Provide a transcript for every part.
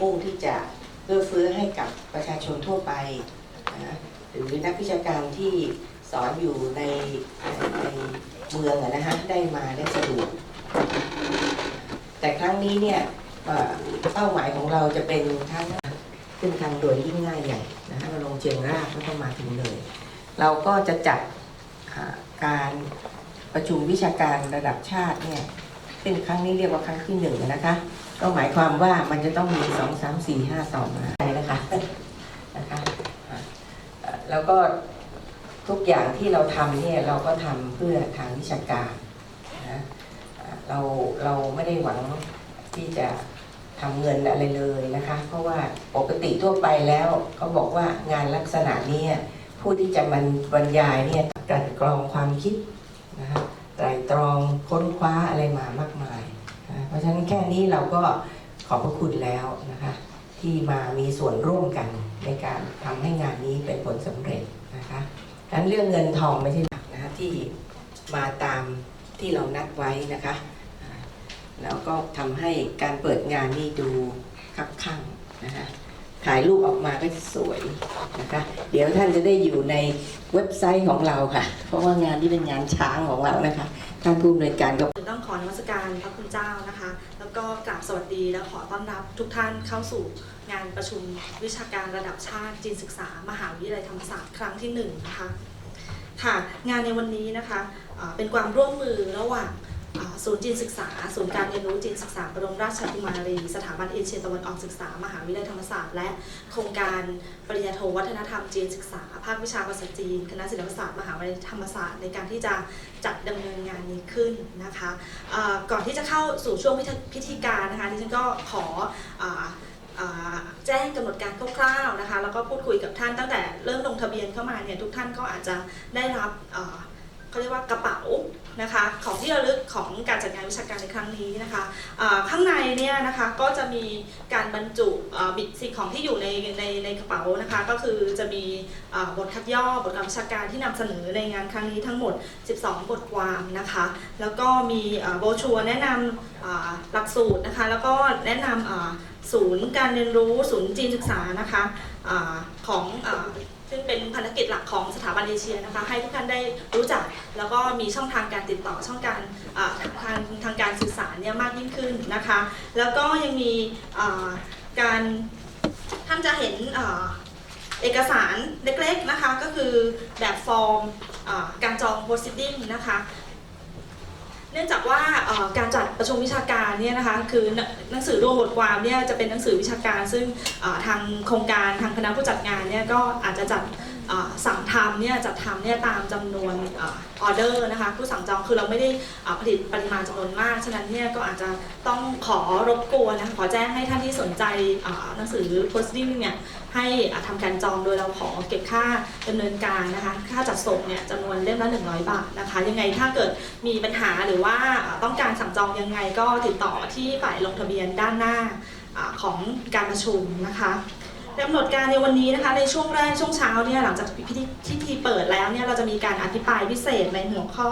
มุ่งที่จะเอื้อเฟื้อให้กับประชาชนทั่วไปนะหรือนักวิชาการที่สอนอยู่ในในเมืองนะฮะได้มาได้สะดวกแต่ครั้งนี้เนี่ยเป้าหมายของเราจะเป็นทั้งขึ้นทางด่วนยิ่งง่ายใหญ่นะฮะเราลงเชียงรากแล้วก็มาถึงเลย เราก็จะจัดการประชุมวิชาการระดับชาติเนี่ยซึ่งครั้งนี้เรียกว่าครั้งที่หนึ่งนะคะ ก็หมายความว่ามันจะต้องมีสองสามสี่ห้าต่อมานะคะนะคะแล้วก็ทุกอย่างที่เราทำเนี่ยเราก็ทำเพื่อทางวิชาการนะเราเราไม่ได้หวังที่จะทำเงินอะไรเลยนะคะ เพราะว่าปกติทั่วไปแล้วเขาบอกว่างานลักษณะนี้ผู้ที่จะมันบรรยายเนี่ยกลั่นกรองความคิดนะคะไตรตรองค้นคว้าอะไรมามากมาย ราะฉะนั้นแค่นี้เราก็ขอบพระคุณแล้วนะคะที่มามีส่วนร่วมกันในการทำให้งานนี้เป็นผลสำเร็จนะคะดังนั้นเรื่องเงินทองไม่ใช่หลักนะคะที่มาตามที่เรานัดไว้นะคะ แล้วก็ทำให้การเปิดงานนี่ดูคับข้างนะคะถ่ายรูปออกมาก็จะสวยนะคะ เดี๋ยวท่านจะได้อยู่ในเว็บไซต์ของเราค่ะ เพราะว่างานที่เป็นงานช้างของเรานะคะ ท่านผู้อำนวยการก็ต้องขอนมัสการพระคุณเจ้านะคะ แล้วก็กราบสวัสดีและขอต้อนรับทุกท่านเข้าสู่งานประชุมวิชาการระดับชาติจีนศึกษา มหาวิทยาลัยธรรมศาสตร์ครั้งที่หนึ่งนะคะค่ะงานในวันนี้นะคะเป็นความร่วมมือระหว่าง ศูนย์จีนศึกษา ศูนย์การเรียนรู้จีนศึกษาบรมราชกุมารี สถาบันเอเชียตะวันออกศึกษา มหาวิทยาลัยธรรมศาสตร์ และโครงการปริญญาโทวัฒนธรรมจีนศึกษา ภาควิชาภาษาจีน คณะศิลปศาสตร์มหาวิทยาลัยธรรมศาสตร์ในการที่จะจัดดำเนินงานนี้ขึ้นนะคะก่อนที่จะเข้าสู่ช่วงพิธีพิธีการนะคะดิฉันก็ขออแจ้งกำหนดการคร่าวๆนะคะแล้วก็พูดคุยกับท่านตั้งแต่เริ่มลงทะเบียนเข้ามาเนี่ยทุกท่านก็อาจจะได้รับ เขาเรียกว่ากระเป๋านะคะของที่ระลึกของการจัดงานวิชาการในครั้งนี้นะคะข้างในเนี่ยนะคะก็จะมีการบรรจุบิดสิ่งของที่อยู่ในในในกระเป๋านะคะก็คือจะมีบทคัดย่อบทความวิชาการที่นำเสนอในงานครั้งนี้ทั้งหมด 12 บทความนะคะแล้วก็มีโบชัวแนะนำหลักสูตรนะคะแล้วก็แนะนำศูนย์การเรียนรู้ศูนย์จีนศึกษานะคะอาของอ ซึ่งเป็นภารกิจหลักของสถาบันเอเชียนะคะ ให้ทุกท่านได้รู้จัก แล้วก็มีช่องทางการติดต่อช่องการทางทางการสื่อสารเนี่ยมากยิ่งขึ้นนะคะ แล้วก็ยังมีการท่านจะเห็นเอกสารเล็กๆนะคะ ก็คือแบบฟอร์มการจองโพสติ้งนะคะ นื่องจากว่าการจัดประชุมวิชาการเนี่ยนะคะคือหน,นังสือรวมบทความเนี่ยจะเป็นหนังสือวิชาการ ซึ่งทางโครงการทางคณะผู้จัดงานเนี่ยก็อาจจะจัด สั่งทำเนี่ยจัดทำเนี่ยตามจำนวนออเดอร์นะคะผู้สั่งจองคือเราไม่ได้อ่าผลิตปริมาณจำนวนมาก ฉะนั้นเนี่ยก็อาจจะต้องขอรบกวนนะคะขอแจ้งให้ท่านที่สนใจหนังสือ proceeding เนี่ยให้อ่าการจองโดยเราขอเก็บค่าดำเนินการนะคะค่าจัดส่งเนี่ยจำนวนเล่มละ100 บาทนะคะยังไงถ้าเกิดมีปัญหาหรือว่าต้องการสั่งจองยังไงก็ติดต่อที่ฝ่ายลงทะเบียนด้านหน้าของการประชุมนะคะ กำหนดการในวันนี้นะคะในช่วงแรกช่วงเช้าเนี่ยหลังจากพิธีพิธีเปิดแล้วเนี่ยเราจะมีการอภิปรายพิเศษในหัวข้อ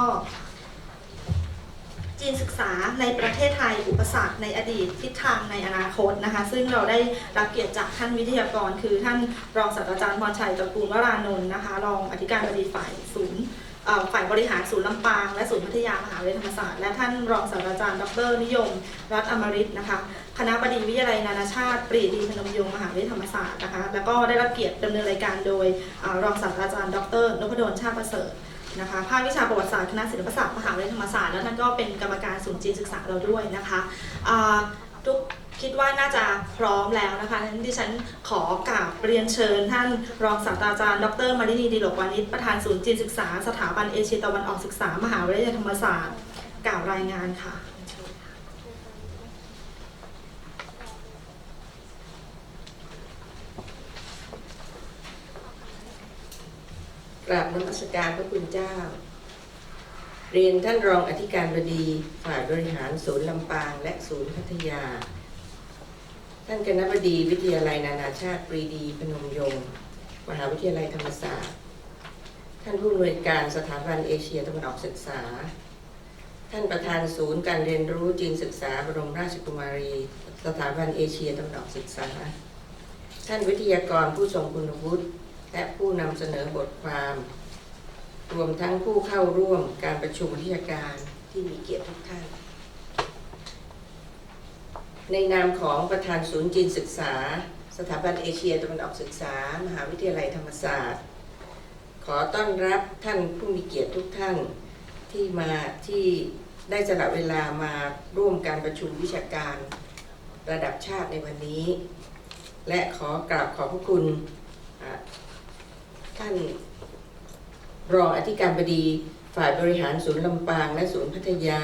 จีนศึกษาในประเทศไทยอุปสรรคในอดีตทิศทางในอนาคตนะคะ ซึ่งเราได้รับเกียรติจากท่านวิทยากร คือท่านรองศาสตราจารย์พรชัยตระกูลวรานนท์นะคะรองอธิการบดีฝ่ายศูนย์ ฝ่ายบริหารศูนย์ลำปางและศูนย์พัทยามหาวิทยาลัยธรรมศาสตร์และท่านรองศาสตราจารย์ดรนิยม รัตอมริตนะคะคณะบดีวิทยาลัยนานาชาติปรีดีพนมยงค์มหาวิทยาลัยธรรมศาสตร์นะคะแล้วก็ได้รับเกียรติดำเนินรายการโดยอรองศาสตราจารย์ดรนพดลชาติประเสริฐนะคะภาควิชาประวัติศาสตร์คณะศิลปศาสตร์มหาวิทยาลัยธรรมศาสตร์แล้วท่านก็เป็นกรรมการศูนย์จีนศึกษาเราด้วยนะคะทุก คิดว่าน่าจะพร้อมแล้วนะคะนั้นดิฉันขอกราบเรียนเชิญ ท่านรองศาสตราจารย์ ดรมารินีดีหลกวานิชประธานศูนย์จีนศึกษา สถาบันเอเชียตะวันออกศึกษา มหาวิทยาลัยธรรมศาสตร์กล่าวรายงานค่ะกราบนมัสการพระคุณเจ้า เรียนท่านรองอธิการบดี ฝ่ายบริหารศูนย์ลำปางและศูนย์พัทยา ท่านคณะบดีวิทยาลัยนานาชาติปรีดีพนมยงค์มหาวิทยาลัยธรรมศาสตร์ ท่านผู้อำนวยการสถาบันเอเชียตะวันออกศึกษาทท่านประธานศูนย์การเรียนรู้จีนศึกษาบรมราชกุมารี สถาบันเอเชียตะวันออกศึกษา ท่านวิทยากรผู้ทรงคุณวุฒิและผู้นำเสนอบทความ รวมทั้งผู้เข้าร่วมการประชุมวิทยาการที่มีเกียรติทุกท่าน ในนามของประธานศูนย์จีนศึกษา สถาบันเอเชียตะวันออกศึกษา มหาวิทยาลัยธรรมศาสตร์ ขอต้อนรับท่านผู้มีเกียรติทุกท่านที่มาที่ได้สละเวลามาร่วมการประชุมวิชาการระดับชาติในวันนี้ และขอกราบขอบพระคุณท่านรองอธิการบดีฝ่ายบริหารศูนย์ลำปางและศูนย์พัทยา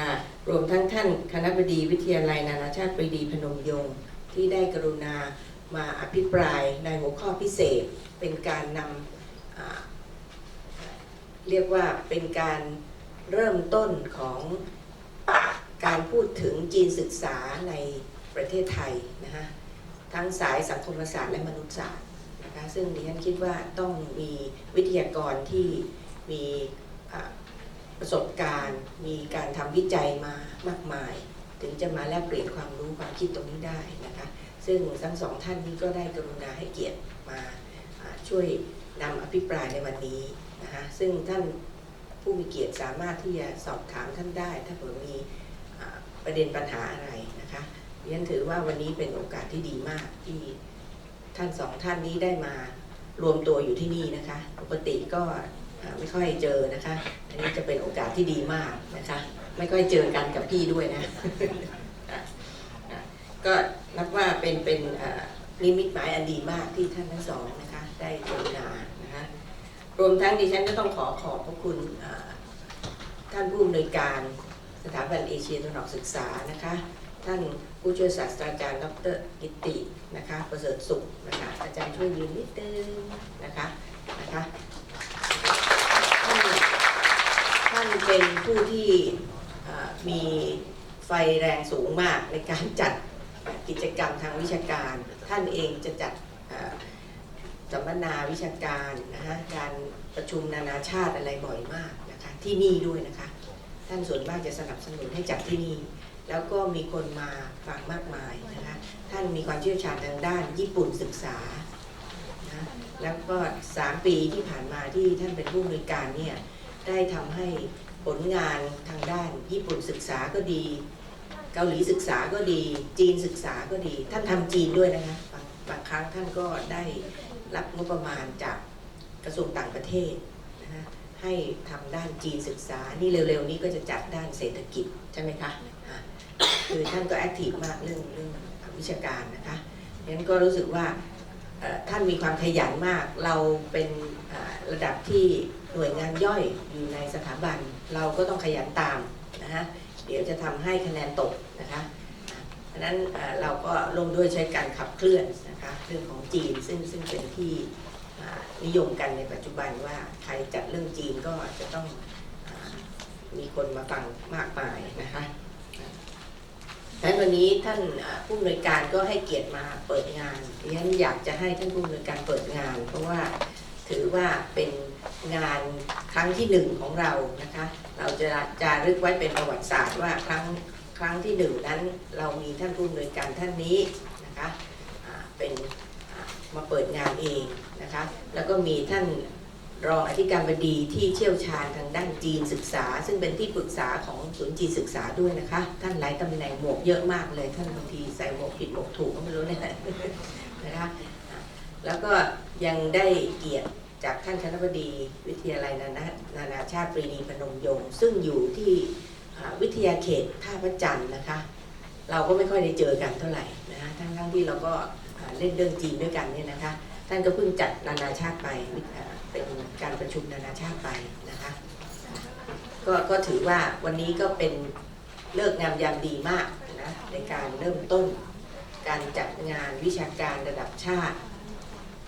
รวมทั้งท่านคณะบดีวิทยาลัยนานาชาติปรีดีพนมยงค์ที่ได้กรุณามาอภิปรายในหัวข้อพิเศษ เป็นการนำอ่าเรียกว่าเป็นการเริ่มต้นของการพูดถึงจีนศึกษาในประเทศไทยนะฮะทั้งสายสังคมศาสตร์และมนุษยศาสตร์นะคะซึ่งดิฉันคิดว่าต้องมีวิทยากรที่มีอ่าประสบการณ์ มี วิจัยมามากมาย ถึงจะมาแลกเปลี่ยนความรู้ความคิดตรงนี้ได้นะคะ ซึ่งทั้งสองท่านนี้ก็ได้กรุณาให้เกียรติมาช่วยนำอภิปรายในวันนี้นะคะซึ่งท่านผู้มีเกียรติสามารถที่จะสอบถามท่านได้ ถ้าเผื่อมีประเด็นปัญหาอะไรนะคะดิฉันถือว่าวันนี้เป็นโอกาสที่ดีมากที่ท่านสองท่านนี้ได้มารวมตัวอยู่ที่นี่นะคะ ปกติก็ไม่ค่อยเจอนะคะ อันนี้จะเป็นโอกาสที่ดีมากนะคะ ไม่ค่อยเจอกันกับพี่ด้วยนะ ก็นับว่าเป็นเป็นอ่านิมิตหมายอันดีมากที่ท่านทั้งสองนะคะ ได้กรุณานะคะรวมทั้งดิฉันก็ต้องขอขอบพระคุณท่านผู้อำนวยการสถาบันเอเชียตะวันออกศึกษานะคะ ท่านผู้ช่วยศาสตราจารย์ดรกิตตินะคะ ประเสริฐสุขนะคะ อาจารย์ช่วยยืนนิดนึงนะคะนะคะท่านเป็นผู้ที่ มีไฟแรงสูงมากในการจัดกิจกรรมทางวิชาการ ท่านเองจะจัดสัมมนาวิชาการนะคะการประชุมนานาชาติอะไรบ่อยมากนะคะที่นี่ด้วยนะคะ ท่านส่วนมากจะสนับสนุนให้จัดที่นี่ แล้วก็มีคนมาฟังมากมายนะคะท่านมีความเชี่ยวชาญทางด้านญี่ปุ่นศึกษานะแล้วก็ 3 ปีที่ผ่านมาที่ท่านเป็นผู้อำนวยการเนี่ยได้ทำให้ ผลงานทางด้านญี่ปุ่นศึกษาก็ดี เกาหลีศึกษาก็ดี จีนศึกษาก็ดี ท่านทำจีนด้วยนะคะบางบางครั้งท่านก็ได้รับงบประมาณจากกระทรวงต่างประเทศนะคะให้ทำด้านจีนศึกษา นี่เร็วๆนี้ก็จะจัดด้านเศรษฐกิจใช่ไหมคะะคือท่านก็แอคทีฟมากเรื่องเรื่องวิชาการนะคะฉะนั้นก็รู้สึกว่าท่านมีความขยันมาก เราเป็นระดับที่ หน่วยงานย่อยอยู่ในสถาบัน เราก็ต้องขยันตามนะฮะเดี๋ยวจะทำให้คะแนนตกนะคะดังนั้นเราก็ลงด้วยใช้การขับเคลื่อนนะคะเรื่องของจีนซึ่งซึ่งเป็นที่นิยมกันในปัจจุบันว่าใครจัดเรื่องจีนก็จะต้องอมีคนมาฟังมากมายนะคะและวันนี้ท่านผู้อำนวยการก็ให้เกียรติมาเปิดงานดิฉันอยากจะให้ท่านผู้อำนวยการเปิดงาน เพราะว่า ถือว่าเป็นงานครั้งที่หนึ่งของเรานะคะ เราจะจารึกไว้เป็นประวัติศาสตร์ว่าครั้งครั้งที่หนึ่งนั้นเรามีท่านผู้อำนวยการท่านนี้นะคะเป็นมาเปิดงานเองนะคะ แล้วก็มีท่านรองอธิการบดีที่เชี่ยวชาญทางด้านจีนศึกษา ซึ่งเป็นที่ปรึกษาของศูนย์จีนศึกษาด้วยนะคะ ท่านหลายตำแหน่งหมวกเยอะมากเลย ท่านบางทีใส่หมวกผิดหมวกถูกก็ไม่รู้เนี่ยนะคะ แล้วก็ยังได้เกียรติจากท่านคณบดีวิทยาลัยนานานานาชาติปรีดีพนมยงค์ซึ่งอยู่ที่วิทยาเขตท่าพระจันทร์นะคะ เราก็ไม่ค่อยได้เจอกันเท่าไหร่นะคะทั้งทั้งๆที่เราก็เล่นเรื่องจีนด้วยกันเนี่ยนะคะ ท่านก็เพิ่งจัดนานาชาติไปเป็นการประชุมนานาชาติไปนะคะก็ก็ถือว่าวันนี้ก็เป็นเลิกงามยามดีมากนะในการเริ่มต้นการจัดงานวิชาการระดับชาติ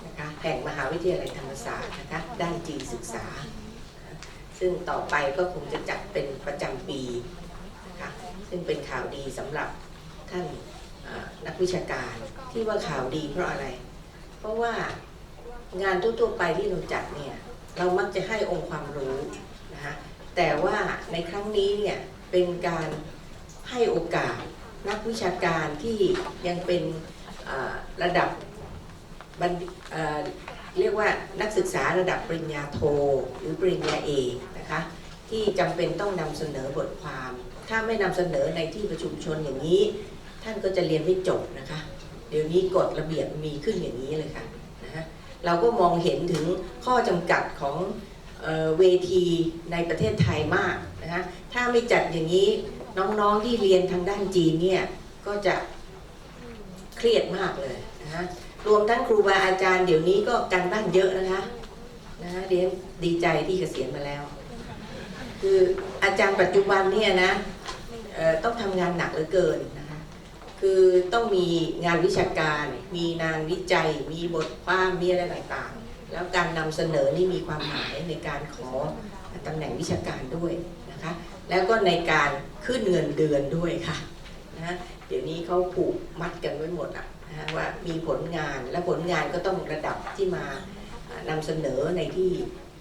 นะคะแห่งมหาวิทยาลัยธรรมศาสตร์นะคะด้านจีนศึกษา ซึ่งต่อไปก็คงจะจัดเป็นประจำปีนะคะซึ่งเป็นข่าวดีสำหรับท่านนักวิชาการที่ว่าข่าวดีเพราะอะไร เพราะว่างานทั่วๆไปที่เราจัดเนี่ยเรามักจะให้องค์ความรู้นะคะแต่ว่าในครั้งนี้เนี่ยเป็นการให้โอกาสนักวิชาการที่ยังเป็นระดับ บัณฑิอ่าเรียกว่านักศึกษาระดับปริญญาโท หรือปริญญาเอกนะคะที่จำเป็นต้องนำเสนอบทความ ถ้าไม่นำเสนอในที่ประชุมชนอย่างนี้ ท่านก็จะเรียนไม่จบนะคะ เดี๋ยวนี้กฎระเบียบมีขึ้นอย่างนี้เลยค่ะนะฮะเราก็มองเห็นถึงข้อจำกัดของเออเวทีในประเทศไทยมากนะคะถ้าไม่จัดอย่างนี้น้องๆที่เรียนทางด้านจีนเนี่ยก็จะเครียดมากเลยนะคะ รวมทั้งครูบาอาจารย์เดี๋ยวนี้ก็การบ้านเยอะนะคะนะคะเรียนดีใจที่เกษียณมาแล้ว คืออาจารย์ปัจจุบันเนี่ยนะต้องทำงานหนักเหลือเกินนะคะคือต้องมีงานวิชาการ มีงานวิจัย มีบทความมีอะไรต่างๆ แล้วการนำเสนอนี่มีความหมายในการขอตำแหน่งวิชาการด้วยนะคะแล้วก็ในการขึ้นเงินเดือนด้วยค่ะ นี้เขาผูกมัดกันไว้หมดอะนะว่ามีผลงานและผลงานก็ต้องระดับที่มานำเสนอในที่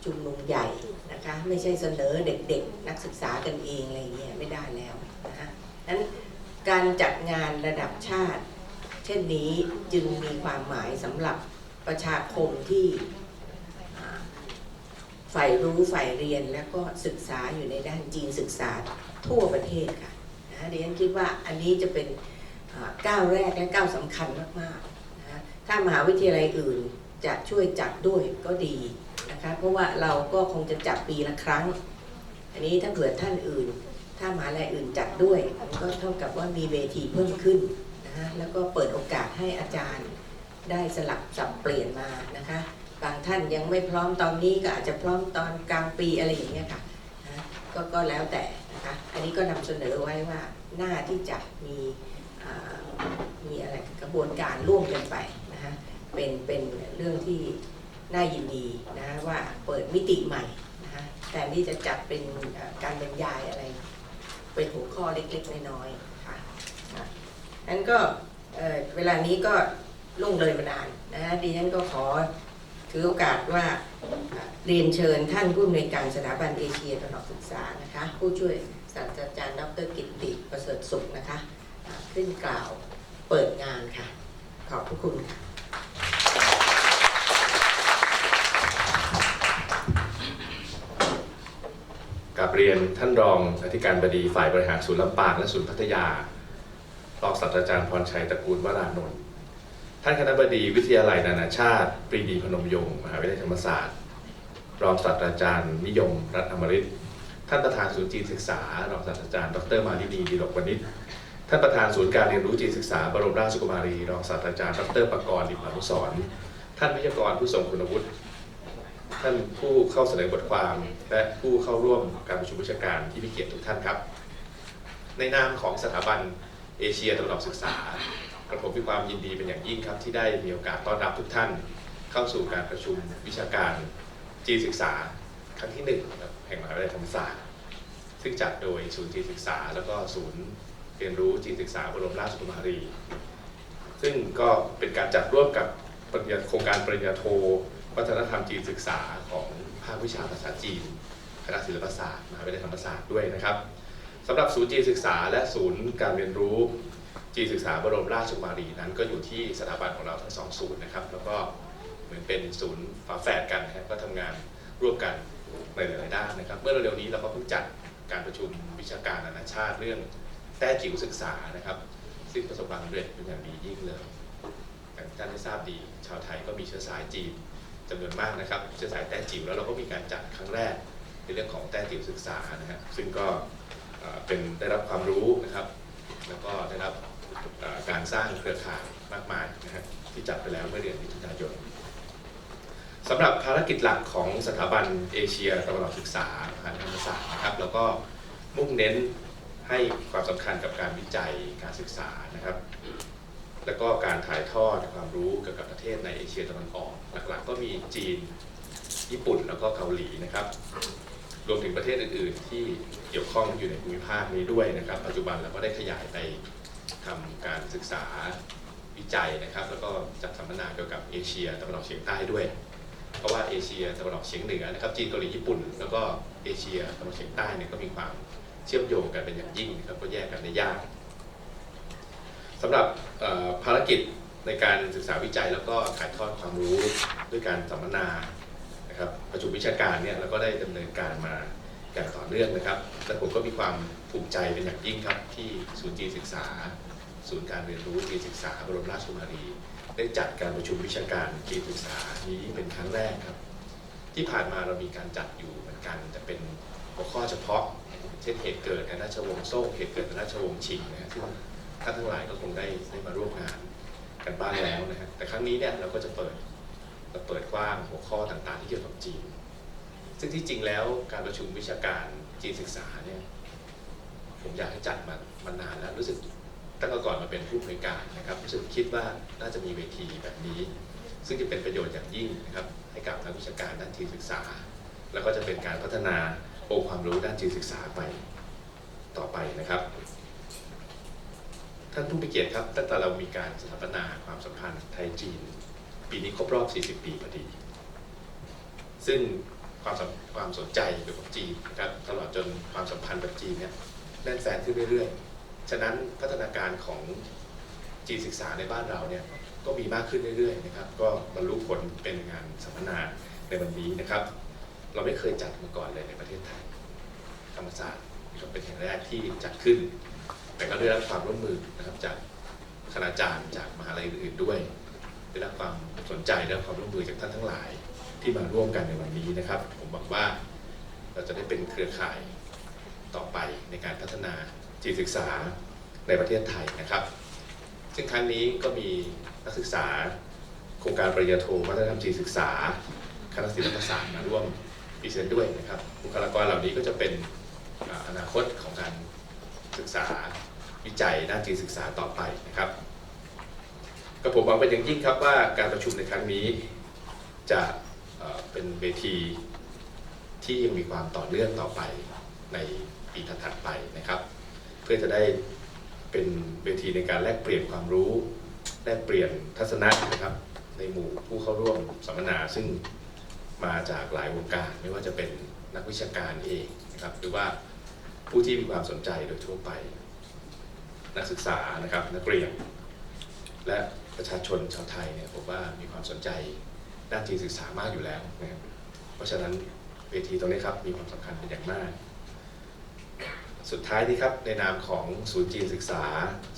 ชุมนุมใหญ่นะคะไม่ใช่เสนอเด็กๆ นักศึกษากันเองอะไรเงี้ยไม่ได้แล้วนะคะนั้นการจัดงานระดับชาติ เช่นนี้จึงมีความหมายสำหรับประชาคมที่ใฝ่รู้ใฝ่เรียนและก็ศึกษาอยู่ในด้านจีนศึกษาทั่วประเทศค่ะนะเดี๋ยวฉันคิดว่าอันนี้จะเป็น ก้าวแรกและก้าวสำคัญมากๆนะถ้ามหาวิทยาลัยอื่นจะช่วยจัดด้วยก็ดีนะคะเพราะว่าเราก็คงจะจัดปีละครั้ง อันนี้ถ้าเผื่อท่านอื่น ถ้ามหาลัยอื่นจัดด้วยก็เท่ากับว่ามีเวทีเพิ่มขึ้นนะฮะแล้วก็เปิดโอกาสให้อาจารย์ได้สลับสับเปลี่ยนมานะคะบางท่านยังไม่พร้อมตอนนี้ก็อาจจะพร้อมตอนกลางปีอะไรอย่างเงี้ยค่ะนะก็ก็แล้วแต่นะคะอันนี้ก็นำเสนอไว้ว่าหน้าที่จะมี มีอะไรกระบวนการร่วมกันไปนะคะเป็นเป็นเรื่องที่น่ายินดีนะว่าเปิดมิติใหม่นะคะแต่นี่จะจัดเป็นการบรรยายอะไรเป็นหัวข้อเล็กๆน้อยๆค่ะนะนั้นก็เออเวลานี้ก็ล่วงเลยมานานนะดิฉันก็ขอถือโอกาสว่าเรียนเชิญท่านผู้อำนวยการสถาบันเอเชียตะวันออกศึกษานะคะผู้ช่วยศาสตราจารย์ดรกิตติประเสริฐสุขนะคะ ขึ้นกล่าว เปิดงานค่ะ ขอบพระคุณค่ะกับเรียนท่านรองอธิการบดีฝ่ายบริหารศูนย์ลำปางและศูนย์พัทยารองศาสตราจารย์พรชัยตระกูลวรานนท์ท่านคณะบดีวิทยาลัยนานาชาติ ปรีดีพนมยงค์มหาวิทยาลัยธรรมศาสตร์ รองศาสตราจารย์นิยม รัตนอมริตท่านประธานศูนย์จีนศึกษารองศาสตราจารย์ ดรมาลินีดีลกวณิช ท่านประธานศูนย์การเรียนรู้จีนศึกษา บรมราชกุมารีรองศาสตราจารย์ดรประกรณ์ดิมอนุสรท่านวิทยากรผู้ทรงคุณวุฒิท่านผู้เข้าเสนอบทความ และผู้เข้าร่วมการประชุมวิชาการที่มีเกียรติทุกท่านครับ ในนามของสถาบันเอเชียตะวันออกศึกษากระผมมีความยินดีเป็นอย่างยิ่งครับ ที่ได้มีโอกาสต้อนรับทุกท่าน เข้าสู่การประชุมวิชาการจีนศึกษาครั้งที่หนึ่งแห่งมหาวิทยาลัยธรรมศาสตร์ซึ่งจัดโดยศูนย์จีนศึกษา แล้วก็ศูนย์ รียนรู้จีนศึกษาบรมราชกุมารี ซึ่งก็เป็นการจัดร่วมกับโครงการปริญญาโท วัฒนธรรมจีนศึกษาของภาควิชาภาษาจีนคณะศิลปศาสตร์มหาวิทยาลัยธรรมศาสตร์ด้วยนะครับสำหรับศูนย์จีนศึกษา และศูนย์การเรียนรู้จีนศึกษาบรมราชกุมารีนั้นก็อยู่ที่สถาบันของเราทั้งสองศูนย์นะครับ แล้วก็เหมือนเป็นศูนย์ฝาแฝดกันนะครับก็ทำงานร่วมกันในหลายๆด้านนะครับ เมื่อเร็วๆนี้เราก็เพิ่งจัดการประชุมวิชาการนานาชาติเรื่อง ต้จิ๋วศึกษานะครับ ซึ่งประสบความสำเร็จเป็นอย่างดียิ่งเลยท่านได้ทราบดีชาวไทยก็มีเชื้อสายจีนจำนวนมากนะครับเชื้อสายแต้จิ๋วแล้วเราก็มีการจัดครั้งแรกในเรื่องของแต้จิ๋วศึกษานะฮะซึ่งก็เป็นได้รับความรู้นะครับ แล้วก็ได้รับการสร้างเครือข่ายมากมายนะฮะที่จัดไปแล้วเมื่อเดือนมิถุนายนสำหรับภารกิจหลักของสถาบันเอเชียตะวันออกศึกษามหาวิทยาลัยธรรมศาสตร์นะครับ แล้วก็มุ่งเน้น ให้ความสำคัญกับการวิจัยการศึกษานะครับ แล้วก็การถ่ายทอดความรู้เกี่ยวกับประเทศในเอเชียตะวันออก หลักๆ ก็มีจีน ญี่ปุ่นแล้วก็เกาหลีนะครับ รวมถึงประเทศอื่น ๆ ที่เกี่ยวข้องอยู่ในภูมิภาคนี้ด้วยนะครับ ปัจจุบันเราก็ได้ขยายไปทำการศึกษาวิจัยนะครับ แล้วก็จัดสัมมนาเกี่ยวกับเอเชียตะวันออกเฉียงใต้ด้วยเพราะว่าเอเชียตะวันออกเฉียงเหนือนะครับจีนเกาหลีญี่ปุ่น แล้วก็เอเชียตะวันออกเฉียงใต้เนี่ยก็มีความ เชื่อมโยงกันเป็นอย่างยิ่งนะครับก็แยกกันได้ยากสำหรับภารกิจในการศึกษาวิจัยแล้วก็ถ่ายทอดความรู้ด้วยการสัมมนานะครับประชุมวิชาการเนี่ยเราก็ได้ดำเนินการมาอย่างต่อเนื่องนะครับ และผมก็มีความภูมิใจเป็นอย่างยิ่งครับที่ศูนย์จีนศึกษา ศูนย์การเรียนรู้จีนศึกษาบรมราชกุมารี ได้จัดการประชุมวิชาการจีนศึกษานี้เป็นครั้งแรกครับ ที่ผ่านมาเรามีการจัดอยู่เหมือนกันแต่เป็นหัวข้อเฉพาะ เช่นเหตุเกิดในราชวงศ์ซ่เหตุเกิดในราชวงศ์ชิงนะฮะซึ่งท่านทั้งหลายก็คงได้ได้มาร่วมงานกันบ้างแล้วนะฮะแต่ครั้งนี้เนี่ยเราก็จะเปิดเราเปิดกว้างหัวข้อต่างๆ ที่เกี่ยวกับจีน ซึ่งที่จริงแล้วการประชุมวิชาการจีนศึกษาเนี่ยผมอยากให้จัดมามานานแล้วรู้สึกตั้งแต่ก่อนมาเป็นผู้อำนวยการนะครับรู้สึกคิดว่าน่าจะมีเวทีแบบนี้ ซึ่งจะเป็นประโยชน์อย่างยิ่งนะครับให้กับนักวิชาการด้านจีนศึกษา แล้วก็จะเป็นการพัฒนา องค์ความรู้ด้านจีนศึกษาไปต่อไปนะครับ ท่านผู้มีเกียรติครับตั้งแต่เรามีการสถาปนาความสัมพันธ์ไทยจีน ปีนี้ครบรอบ 40 ปีพอดี ซึ่งความสนความสนใจเกี่ยวกับจีนนะครับตลอดจนความสัมพันธ์กับจีนเนี่ยแน่นแฟนขึ้นเรื่อยๆ ฉะนั้นพัฒนาการของจีนศึกษาในบ้านเราเนี่ยก็มีมากขึ้นเรื่อยๆนะครับ ก็บรรลุผลเป็นงานสัมมนาในวันนี้นะครับ เราไม่เคยจัดมาก่อนเลยในประเทศไทย ธรรมศาสตร์นะครับเป็นแห่งแรกที่จัดขึ้น แต่ก็ได้รับความร่วมมือนะครับจากคณาจารย์จากมหาลัยอื่นๆด้วย ได้รับความสนใจได้รับความร่วมมือจากท่านทั้งหลาย ที่มาร่วมกันในวันนี้นะครับ ผมหวังว่าเราจะได้เป็นเครือข่ายต่อไปในการพัฒนาจีนศึกษาในประเทศไทยนะครับ ซึ่งครั้งนี้ก็มีนักศึกษา โครงการปริญญาโทวัฒนธรรมจีนศึกษา คณะศิลปศาสตร์มาร่วม พรีเซนด้วยนะครับบุคลากรเหล่านี้ก็จะเป็นอนาคตของการศึกษาวิจัยด้านจีนศึกษาต่อไปนะครับก็ผมหวังเป็นอย่างยิ่งครับว่าการประชุมในครั้งนี้จะเป็นเวทีที่ยังมีความต่อเนื่องต่อไปในปีถัดๆไปนะครับ เพื่อจะได้เป็นเวทีในการแลกเปลี่ยนความรู้ แลกเปลี่ยนทัศนะนะครับในหมู่ผู้เข้าร่วมสัมมนาซึ่ง มาจากหลายวงการไม่ว่าจะเป็นนักวิชาการเองนะครับหรือว่าผู้ที่มีความสนใจโดยทั่วไป นักศึกษานะครับนักเรียนและประชาชนชาวไทยเนี่ยผมว่ามีความสนใจด้านจีนศึกษามากอยู่แล้วนะครับเพราะฉะนั้นเวทีตรงนี้ครับมีความสำคัญเป็นอย่างมาก สุดท้ายนี้ครับในนามของศูนย์จีนศึกษา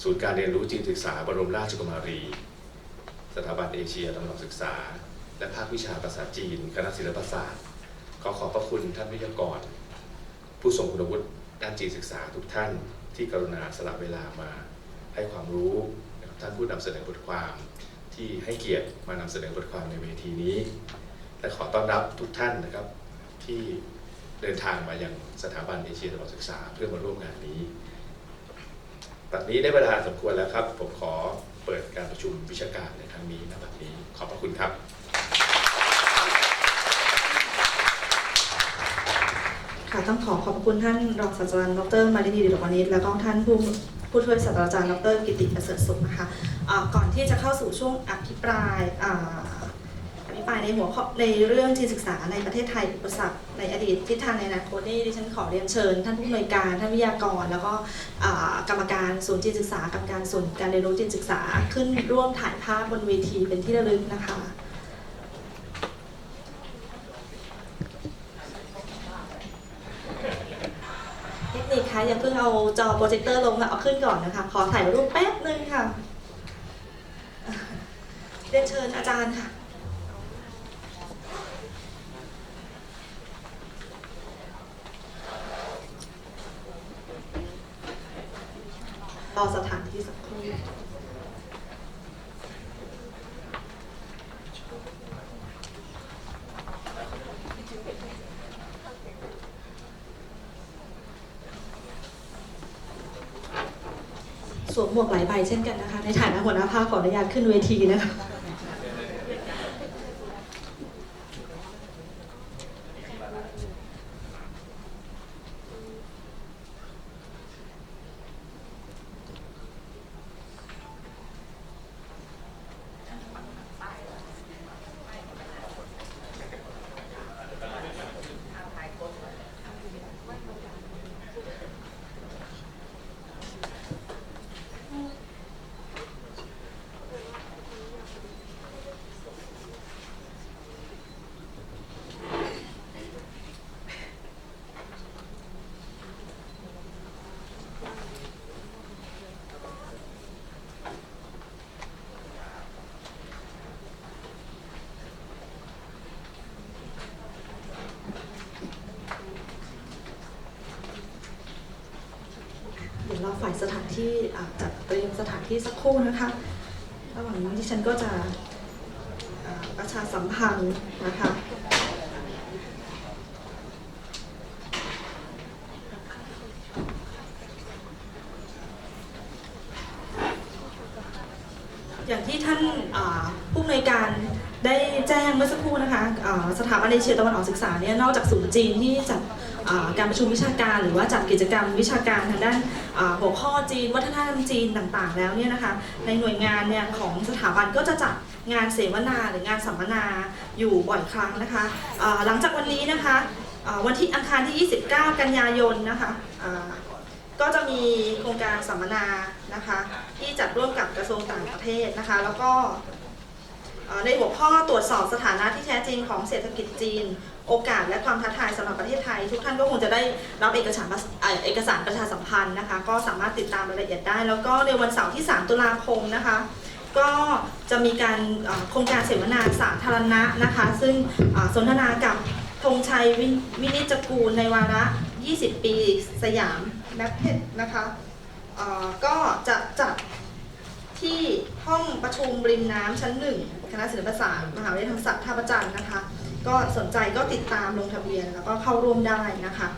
ศูนย์การเรียนรู้จีนศึกษา บรมราชกุมารี สถาบันเอเชียตะวันออกศึกษา และภาควิชาภาษาจีน คณะศิลปศาสตร์ ขอขอบพระคุณท่านวิทยากร ผู้ทรงคุณวุฒิด้านจีนศึกษาทุกท่านที่กรุณาสละเวลามาให้ความรู้ท่านผู้นำเสนอบทความที่ให้เกียรติมานำเสนอบทความในเวทีนี้ และขอต้อนรับทุกท่านนะครับที่เดินทางมายังสถาบันเอเชียตะวันออกศึกษาเพื่อมาร่วมงานนี้ตอนนี้ได้เวลาสมควรแล้วครับ ผมขอเปิดการประชุมวิชาการในครั้งนี้ณบัดนี้ ขอบพระคุณครับ ค่ะต้องขอขอบคุณท่านรองศาสตราจารย์ดรมารินีดิลกวานิชแล้วก็ท่านผู้ผู้ช่วยศาสตราจารย์ดรกิติประเสริฐสุขนะคะก่อนที่จะเข้าสู่ช่วงอภิปรายออภิปรายในหัวข้อในเรื่องจีนศึกษาในประเทศไทยอุปสรรคในอดีตทิศทางในอนาคตนี่ดิฉันขอเรียนเชิญ ท่านผู้อำนวยการท่านวิทยากร แล้วก็กรรมการศูนย์จีนศึกษากรรมการศูนย์การเรียนรู้จีนศึกษา ขึ้นร่วมถ่ายภาพบนเวทีเป็นที่ระลึกนะคะ เทคนิคคะ อย่าเพิ่งเอาจอโปรเจคเตอร์ลงค่ะเอาขึ้นก่อนนะคะ ขอถ่ายรูปแป๊บนึงค่ะเรียนเชิญอาจารย์ค่ะรอสถานที่สักครู่ หมวกหลายใบเช่นกันนะคะ ในฐานะหัวหน้าภาคขออนุญาตขึ้นเวทีนะคะ สถานที่จัดเตรียมสถานที่สักครู่นะคะ ระหว่างนี้ดิฉันก็จะประชาสัมพันธ์นะคะอย่างที่ท่านผู้อำนวยการได้แจ้งเมื่อสักครู่นะคะสถาบันเอเชียตะวันออกศึกษาเนี่ยนอกจากศูนย์จีนที่จัดการประชุมวิชาการ หรือว่าจัดกิจกรรมวิชาการทางด้าน หัวข้อจีน วัฒนธรรมจีนต่างๆ แล้วเนี่ยนะคะในหน่วยงานเนี่ยของสถาบันก็จะจัดงานเสวนาหรืองานสัมมนาอยู่บ่อยครั้งนะคะหลังจากวันนี้นะคะวันที่อังคารที่ 29 กันยายนนะคะก็จะมีโครงการสัมมนานะคะที่จัดร่วมกับกระทรวงต่างประเทศนะคะ แล้วก็ ในหัวข้อตรวจสอบสถานะที่แท้จริงของเศรษฐกิจจีน โอกาสและความท้าทายสำหรับประเทศไทย ทุกท่านก็คงจะได้รับเอกสารประเอกสารประชาสัมพันธ์นะคะก็สามารถติดตามรายละเอียดได้ แล้วก็ในวันเสาร์ที่ 3 ตุลาคมนะคะก็จะมีการโครงการเสวนาสาธารณะนะคะซึ่งสนทนากับธงชัยวินวินิจกูลในวาระ 20 ปีสยามแมปเพชนะคะก็จะจัดที่ห้องประชุมริมน้ำชั้นหนึ่ง คณะศิลปศาสตร์มหาวิทยาลัยธรรมศาสตร์ท่าประจันทร์นะคะ ก็สนใจก็ติดตามลงทะเบียนแล้วก็เข้าร่วมได้นะคะ